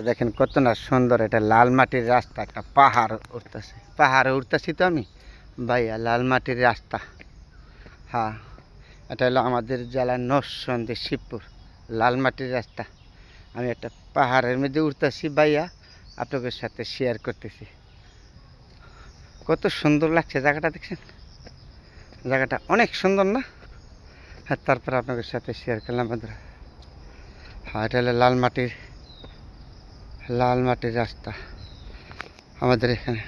দেখেন কত না সুন্দর এটা লাল মাটির রাস্তা, একটা পাহাড় উঠতেছে। পাহাড়ে উঠতেছি তো আমি? ভাইয়া, লাল মাটির রাস্তা। হ্যাঁ এটা হলো আমাদের জেলার নরসন্দী, শিবপুর। লাল মাটির রাস্তা। আমি একটা পাহাড়ের মধ্যে উঠতেছি ভাইয়া, আপনাদের সাথে শেয়ার করতেছি। কত সুন্দর লাগছে জায়গাটা দেখছেন? জায়গাটা অনেক সুন্দর না? হ্যাঁ তারপর আপনাদের সাথে শেয়ার করলাম বন্ধুরা। হ্যাঁ এটা হলো লাল মাটির লাল মাটির রাস্তা। আমাদের এখানে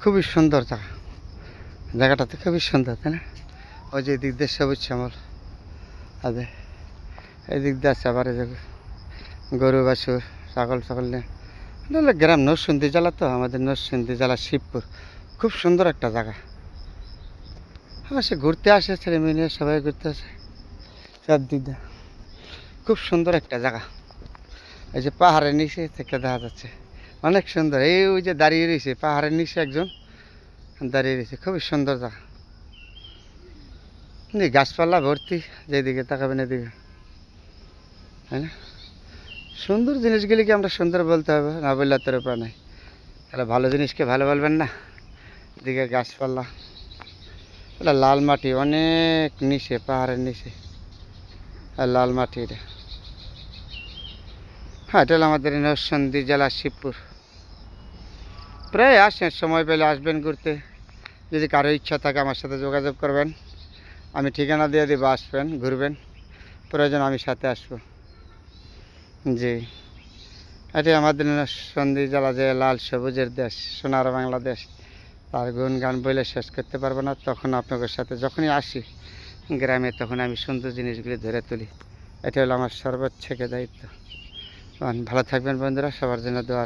খুবই সুন্দর জায়গা। জায়গাটা তো খুবই সুন্দর, তাই না? ওই যে এদিক দিয়ে সবুজ শ্যামল। আদে এদিক দিয়ে আছে আবার গরু, বাছুর, ছাগল ছাগল নিয়ে। গ্রাম নরসিংদী জেলা তো, আমাদের নরসিংদী জেলা শিবপুর। খুব সুন্দর একটা জায়গা। হ্যাঁ সে ঘুরতে আসে ছেলে মেয়ে সবাই ঘুরতে আসে। সব দিক দিয়ে। খুব সুন্দর একটা জায়গা। এই যে পাহাড়ের নিচে থেকে দেখা যাচ্ছে। অনেক সুন্দর। এই ওই যে দাঁড়িয়ে রয়েছে, পাহাড়ের নিচে একজন দাঁড়িয়ে রয়েছে। খুবই সুন্দর জায়গা। গাছপালা ভর্তি, যেদিকে তাকাবেন এদিকে। তাই না? সুন্দর জিনিসগুলিকে আমরা সুন্দর বলতে হবে, না বললে তোর উপায় নাই। তাহলে ভালো জিনিসকে ভালো বলবেন না। এদিকে গাছপালা। লাল মাটি, অনেক নিচে, পাহাড়ের নিচে। আর লাল মাটি এটা। হ্যাঁ এটা আমাদের নরসিংদী জেলা শিবপুর। প্রায় আসেন, সময় পেলে আসবেন ঘুরতে। যদি কারও ইচ্ছা থাকে আমার সাথে যোগাযোগ করবেন। আমি ঠিকানা দিয়ে দেবো, আসবেন, ঘুরবেন। প্রয়োজন আমি সাথে আসব। জি। এটি আমাদের নরসিংদী জেলা যে লাল সবুজের দেশ, সোনার বাংলাদেশ, তার গুণ গান বলে শেষ করতে পারব না। তখন আপনাদের সাথে যখনই আসি গ্রামে, তখন আমি সুন্দর জিনিসগুলি ধরে তুলি। এটা হলো আমার সর্বোচ্চ দায়িত্ব। ভালো থাকবেন বন্ধুরা সবার জন্য দোয়া